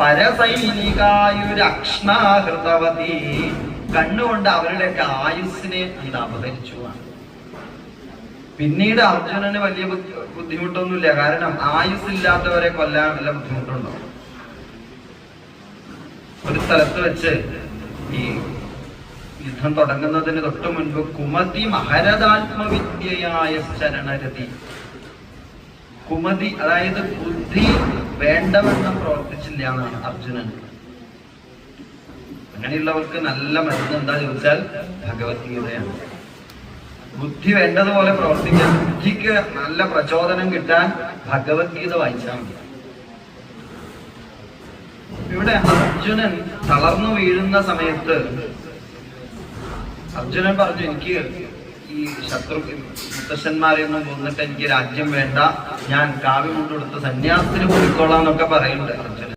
പരസൈനികായുരക്ഷ്ണാഹൃതവതി കണ്ണുകൊണ്ട് അവരുടെയൊക്കെ ആയുസ്സിനെ ഇത് അപഹരിച്ചു. പിന്നീട് അർജുനന് വലിയ ബുദ്ധിമുട്ടൊന്നുമില്ല. കാരണം ആയുസ്സില്ലാത്തവരെ കൊല്ലാൻ വല്ല ബുദ്ധിമുട്ടുണ്ടോ? ഒരു സ്ഥലത്ത് വെച്ച് ഈ യുദ്ധം തുടങ്ങുന്നതിന് തൊട്ട് മുൻപ് കുമതി മഹരതാത്മവിദ്യയായ ശരണരതി. കുമതി അതായത് ബുദ്ധി വേണ്ടവണ്ണം പ്രവർത്തിച്ചില്ല എന്നാണ് അർജുനൻ. അങ്ങനെയുള്ളവർക്ക് നല്ല മരുന്ന് എന്താ ചോദിച്ചാൽ ഭഗവത്ഗീതയാണ്. ബുദ്ധി വേണ്ടതുപോലെ പ്രവർത്തിക്കാൻ ബുദ്ധിക്ക് നല്ല പ്രചോദനം കിട്ടാൻ ഭഗവത്ഗീത വായിച്ചാൽ മതി. ഇവിടെ അർജുനൻ തളർന്നു വീഴുന്ന സമയത്ത് അർജുനൻ പറഞ്ഞു എനിക്ക് ഈ ശത്രു മുത്തശ്ശന്മാരെ ഒന്നും കൊന്നിട്ട് എനിക്ക് രാജ്യം വേണ്ട. ഞാൻ കാവ്യം കൊണ്ടുകൊടുത്ത് സന്യാസത്തിന് പോയിക്കോളാം എന്നൊക്കെ പറയുന്നുണ്ട്.